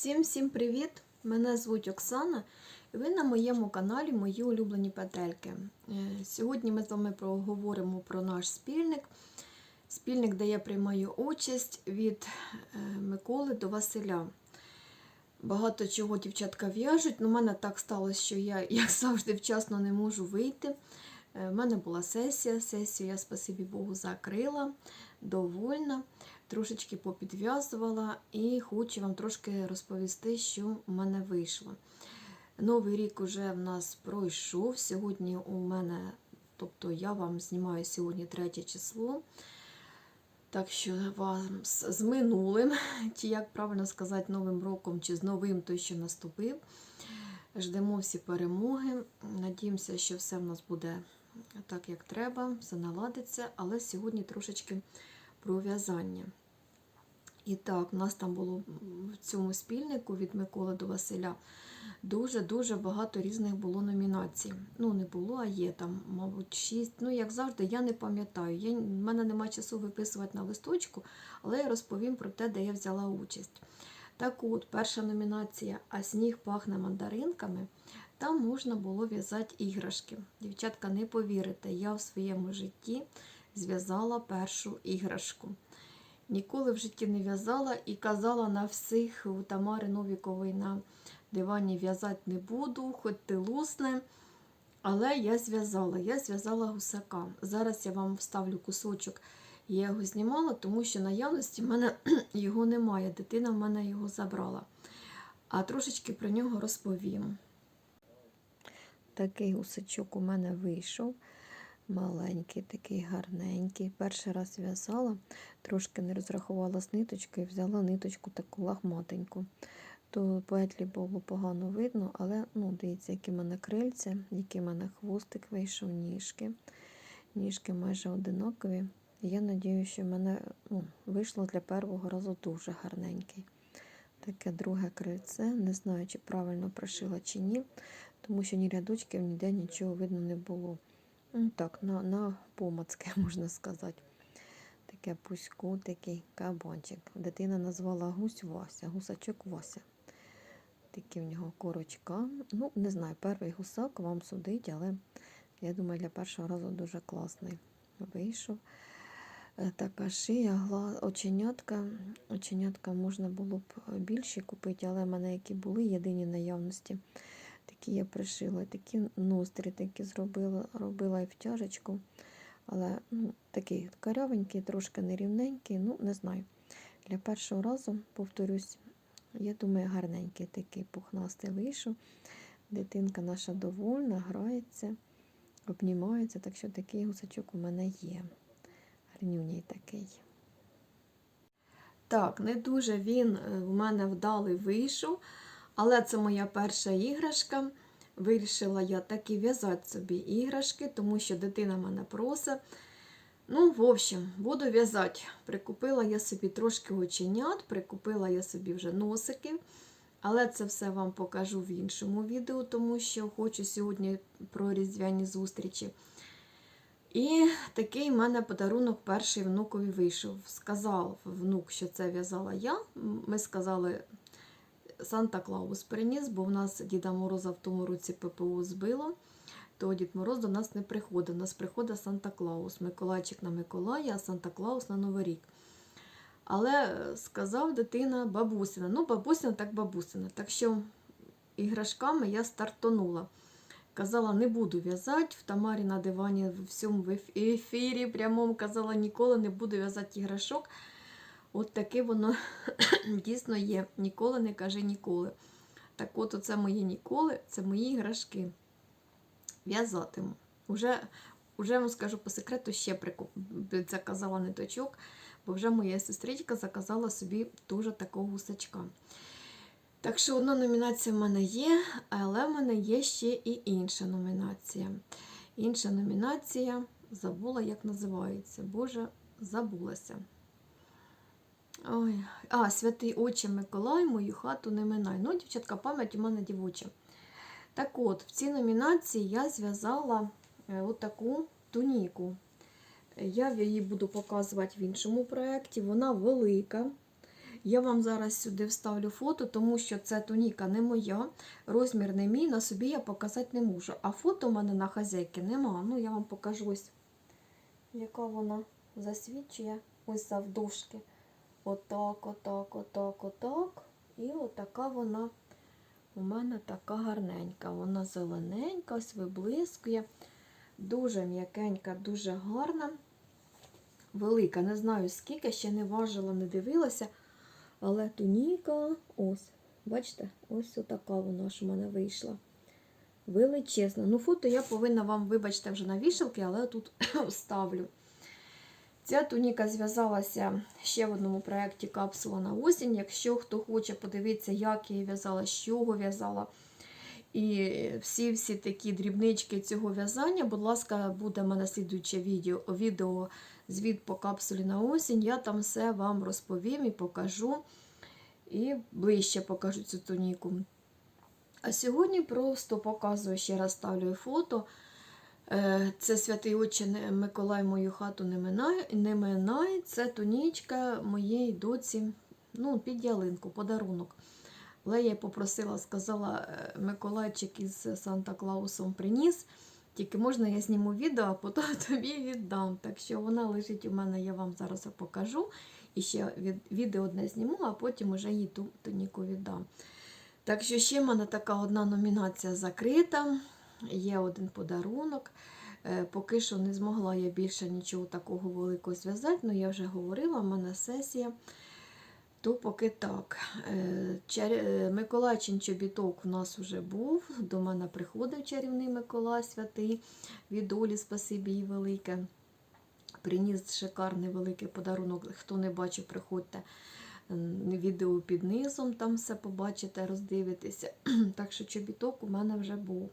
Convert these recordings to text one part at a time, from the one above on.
Всім-всім привіт! Мене звуть Оксана, і ви на моєму каналі Мої улюблені петельки. Е, Сьогодні ми з вами проговоримо про наш спільник. Спільник, де я приймаю участь від е, Миколи до Василя. Багато чого дівчатка в'яжуть. але в мене так сталося, що я, як завжди, вчасно не можу вийти. У мене була сесія. Сесію я, спасибі Богу, закрила, довольна трошечки попідв'язувала і хочу вам трошки розповісти, що в мене вийшло. Новий рік уже в нас пройшов. Сьогодні у мене, тобто я вам знімаю сьогодні третє число. Так що вам з минулим, чи як правильно сказати, новим роком, чи з новим той, що наступив. Ждемо всі перемоги. Надіємося, що все в нас буде так, як треба, все наладиться, але сьогодні трошечки про в'язання. І так, у нас там було в цьому спільнику від Миколи до Василя дуже-дуже багато різних було номінацій. Ну, не було, а є там, мабуть, шість. Ну, як завжди, я не пам'ятаю. В мене немає часу виписувати на листочку, але я розповім про те, де я взяла участь. Так от, перша номінація А сніг пахне мандаринками. Там можна було в'язати іграшки. Дівчатка, не повірите, я в своєму житті зв'язала першу іграшку. Ніколи в житті не в'язала і казала на всіх у Тамари Новікової на дивані в'язати не буду, хоч ти лусне. Але я зв'язала, я зв'язала гусака. Зараз я вам вставлю кусочок. Я його знімала, тому що наявності в мене його немає. Дитина в мене його забрала. А трошечки про нього розповім. Такий гусачок у мене вийшов. Маленький, такий гарненький. Перший раз в'язала, трошки не розрахувала з ниточкою, взяла ниточку таку лахматеньку. То петлі було погано видно, але ну, дивіться, які в мене крильця, який в мене хвостик вийшов, ніжки. Ніжки майже одинакові. І я сподіваюся, що в мене ну, вийшло для першого разу дуже гарненький. Таке друге крильце. Не знаю, чи правильно прошила чи ні, тому що ні рядочків, ніде нічого видно не було. Ну, Так, на на помацки, можна сказати. Таке пуську, такий кабанчик. Дитина назвала гусь Вася, гусачок Вася. Такі в нього корочка. Ну, не знаю, перший гусак вам судить, але я думаю, для першого разу дуже класний вийшов. Е, Така шия, оченятка. Оченятка можна було б більше купити, але в мене які були єдині наявності. Такі я пришила, такі нострі такі зробила робила і втяжечку. Але ну, такий карявенький, трошки нерівненький, ну, не знаю. Для першого разу, повторюсь, я думаю, гарненький такий пухнастий вийшов. Дитинка наша довольна, грається, обнімається, так що такий гусачок у мене є. Гарнюній такий. Так, не дуже він в мене вдалий вийшов. Але це моя перша іграшка. Вирішила я таки в'язати собі іграшки, тому що дитина мене просить. Ну, в общем, буду в'язати. Прикупила я собі трошки оченят, прикупила я собі вже носики. Але це все вам покажу в іншому відео, тому що хочу сьогодні про різдвяні зустрічі. І такий в мене подарунок перший внукові вийшов. Сказав внук, що це в'язала я. Ми сказали. Санта Клаус приніс, бо в нас Діда Мороза в тому році ППУ збило, то Дід Мороз до нас не приходить. У нас приходить Санта Клаус. Миколайчик на Миколая, а Санта Клаус на Новий рік. Але сказав дитина бабусина. Ну, бабусина, так бабусина. Так що іграшками я стартонула. Казала, не буду в'язати. В Тамарі на дивані в всьому ефірі прямому казала, ніколи не буду в'язати іграшок. От таке воно дійсно є. Ніколи не каже ніколи. Так от оце мої ніколи, це мої іграшки. В'язатиму. Уже, уже вам скажу по секрету, ще прикуп... заказала ниточок, бо вже моя сестричка заказала собі дуже такого гусачка. Так що одна номінація в мене є, але в мене є ще і інша номінація. Інша номінація забула, як називається. Боже, забулася. Ой, А, святий Отче Миколай, мою хату не минай. Ну, дівчатка, пам'ять у мене дівоча. Так от, в цій номінації я зв'язала отаку туніку. Я її буду показувати в іншому проєкті. Вона велика. Я вам зараз сюди вставлю фото, тому що це туніка не моя, розмір не мій, на собі я показати не можу. А фото в мене на хазяйки нема. Ну, я вам покажу ось, яка вона засвідчує ось завдовжки. Отак, отак, отак, отак. І отака вона у мене така гарненька. Вона зелененька, ось виблискує. Дуже м'якенька, дуже гарна. Велика. Не знаю скільки, ще не важила, не дивилася. Але туніка, ось, бачите, ось отака вона ж у мене вийшла. Величезна. Ну, фото я повинна вам, вибачте, вже на вішалки, але тут вставлю. Ця туніка зв'язалася ще в одному проєкті Капсула на осінь. Якщо хто хоче подивитися, як я її в'язала, з чого в'язала. І всі-всі такі дрібнички цього в'язання, будь ласка, буде в мене слідуюче відео, відео звіт по капсулі на осінь. Я там все вам розповім і покажу. І ближче покажу цю туніку. А сьогодні просто показую, ще раз ставлю фото. Е, Це святий Отче Миколай мою хату не минає. Не минає. Це тунічка моєї доці ну, під ялинку, подарунок. Але я попросила, сказала, «Е, Миколайчик із Санта Клаусом приніс. Тільки можна я зніму відео, а потім тобі віддам. Так що вона лежить у мене, я вам зараз покажу. І ще відео одне зніму, а потім уже їй ту тоніку віддам. Так що ще в мене така одна номінація закрита. Є один подарунок. Е, Поки що не змогла я більше нічого такого великого зв'язати, але я вже говорила, в мене сесія. То поки так. Е, е, Миколайчин чобіток у нас вже був. До мене приходив чарівний Миколай святий. Від долі спасибі їй велике. Приніс шикарний великий подарунок. Хто не бачив, приходьте. Відео під низом, там все побачите, роздивитеся. Так що чобіток у мене вже був.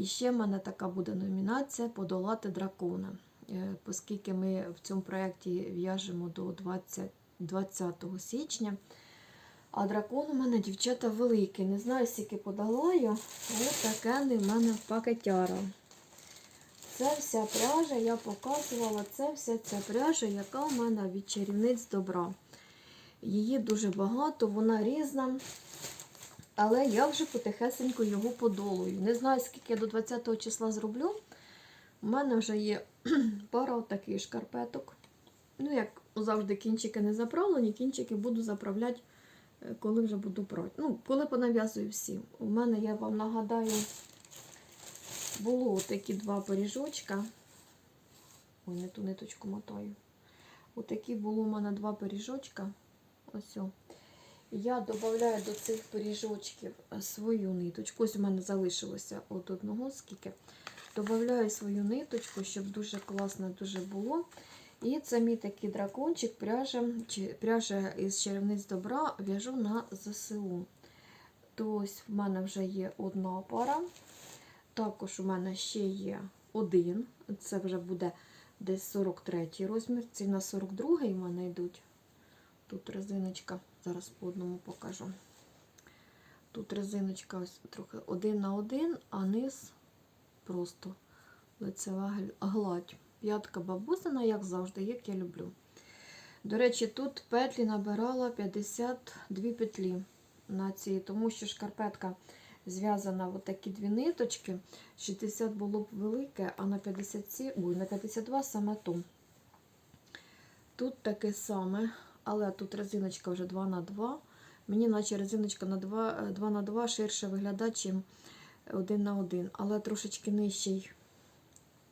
І ще в мене така буде номінація Подолати дракона. Е, Оскільки ми в цьому проєкті в'яжемо до 20 20 січня. А дракон у мене, дівчата, великий. Не знаю, скільки подолаю. Ось таке не в мене пакетяра. Це вся пряжа, я показувала, це вся ця пряжа, яка у мене від чарівниць добра. Її дуже багато, вона різна. Але я вже потихесенько його подолую. Не знаю, скільки я до 20 числа зроблю. У мене вже є пара таких шкарпеток. Ну, як завжди, кінчики не заправлені, кінчики буду заправляти, е, коли вже буду прати. Ну, коли понав'язую всі. У мене, я вам нагадаю, було такі два пиріжочка. Ой, не ту ниточку мотаю. Отакі було у мене два пиріжочка. Ось. о. Я додаю до цих пиріжочків е, свою ниточку. Ось у мене залишилося от одного скільки. Добавляю свою ниточку, щоб дуже класно дуже було. І це мій такий дракончик, пряжа, чи, пряжа із чарівниць добра в'яжу на ЗСУ. То в мене вже є одна пара. Також у мене ще є один. Це вже буде десь 43 розмір. Ці на 42 в мене йдуть. Тут резиночка, зараз по одному покажу. Тут резиночка ось трохи один на один, а низ просто лицева гладь. П'ятка бабусина, як завжди, як я люблю. До речі, тут петлі набирала 52 петлі на цій, тому що шкарпетка зв'язана в такі дві ниточки. 60 було б велике, а на 57, ой, на 52 саме то. Тут таке саме, але тут резиночка вже 2 на 2 Мені наче резиночка на 2, 2 на 2 ширше виглядає, чим 1 на 1, але трошечки нижчий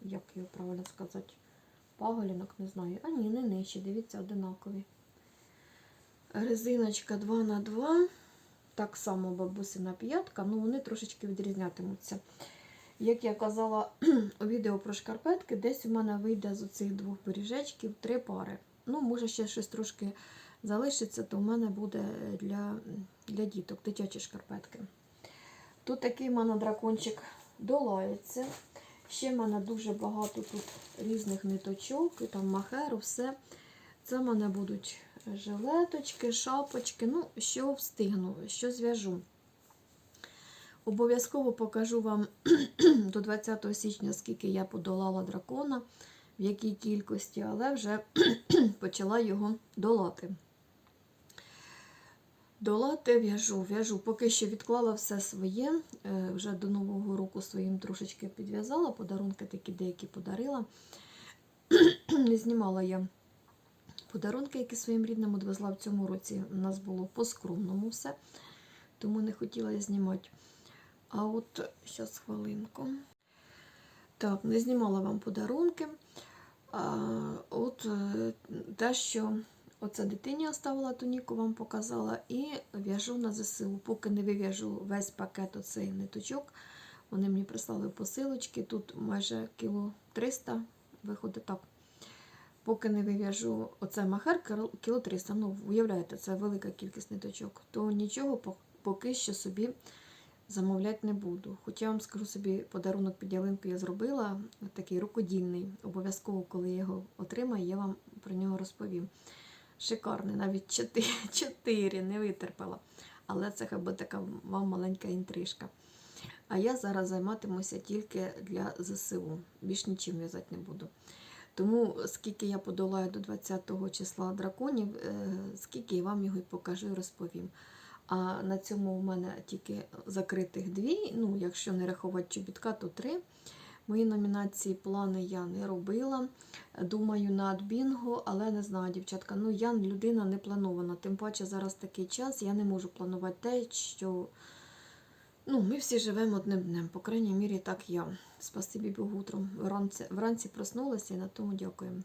як його правильно сказати, паголінок, не знаю. А ні, не нижче, дивіться, одинакові. Резиночка 2 на 2 так само бабусина п'ятка, ну вони трошечки відрізнятимуться. Як я казала у відео про шкарпетки, десь у мене вийде з оцих двох пиріжечків три пари. Ну, може, ще щось трошки залишиться, то в мене буде для, для діток дитячі шкарпетки. Тут такий в мене дракончик долається. Ще в мене дуже багато тут різних ниточок, і там махеру, все. Це в мене будуть жилеточки, шапочки. Ну, що встигну, що зв'яжу. Обов'язково покажу вам до 20 січня, скільки я подолала дракона, в якій кількості, але вже почала його долати. Долати в'яжу, в'яжу. Поки що відклала все своє. Е, Вже до Нового року своїм трошечки підв'язала, подарунки такі деякі подарила. Не знімала я подарунки, які своїм рідним відвезла в цьому році. У нас було по-скромному все, тому не хотіла я знімати. А от зараз хвилинку. Так, не знімала вам подарунки. От е, те, що оце дитині оставила туніку, вам показала, і в'яжу на ЗСУ. Поки не вив'яжу весь пакет оцей ниточок. Вони мені прислали посилочки. Тут майже кіло 300, виходить так. Поки не вив'яжу оце махер кіло 300, ну, уявляєте, це велика кількість ниточок, то нічого поки що собі замовляти не буду. Хоча я вам скажу собі, подарунок під ялинку я зробила, такий рукодільний. Обов'язково, коли я його отримаю, я вам про нього розповім. Шикарний, навіть 4, 4 не витерпала. Але це хіба така вам маленька інтрижка. А я зараз займатимуся тільки для ЗСУ. Більш нічим в'язати не буду. Тому скільки я подолаю до 20 числа драконів, е, скільки я вам його і покажу і розповім. А на цьому у мене тільки закритих дві. Ну, якщо не рахувати чобітка, то три. Мої номінації плани я не робила. Думаю над бінго, але не знаю, дівчатка. Ну, я людина не планована. Тим паче зараз такий час, я не можу планувати те, що ну, ми всі живемо одним днем. По крайній мірі, так я. Спасибі Богу, утром вранці, вранці проснулася і на тому дякуємо.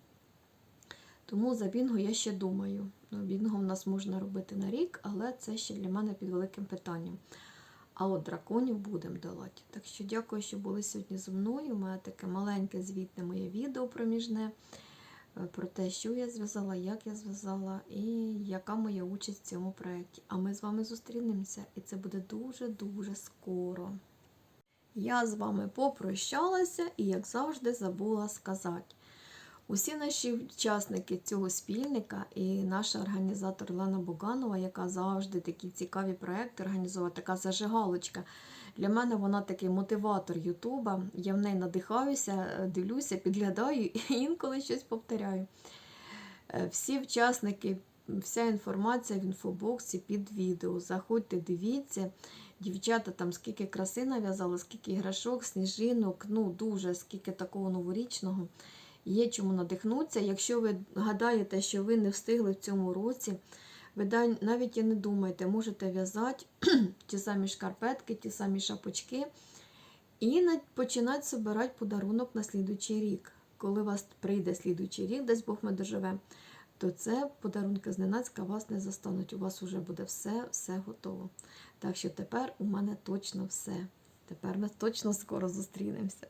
Тому за бінго я ще думаю. Ну, в нас можна робити на рік, але це ще для мене під великим питанням. А от драконів будемо долати. Так що дякую, що були сьогодні зі мною. У мене таке маленьке звітне моє відео проміжне е, про те, що я зв'язала, як я зв'язала і яка моя участь в цьому проєкті. А ми з вами зустрінемося, і це буде дуже-дуже скоро. Я з вами попрощалася і, як завжди, забула сказати. Усі наші учасники цього спільника і наша організатор Лена Буганова, яка завжди такі цікаві проекти організовує, така зажигалочка. Для мене вона такий мотиватор Ютуба. Я в неї надихаюся, дивлюся, підглядаю і інколи щось повторяю. Е, Всі учасники, вся інформація в інфобоксі під відео. Заходьте, дивіться. Дівчата там скільки краси нав'язали, скільки іграшок, сніжинок, ну дуже скільки такого новорічного. Є чому надихнутися. Якщо ви гадаєте, що ви не встигли в цьому році, ви навіть і не думайте, можете в'язати ті самі шкарпетки, ті самі шапочки і починати збирати подарунок на слідуючий рік. Коли у вас прийде слідуючий рік, десь Бог ми доживемо, то це подарунки зненацька вас не застануть. У вас вже буде все, все готово. Так що тепер у мене точно все. Тепер ми точно скоро зустрінемося.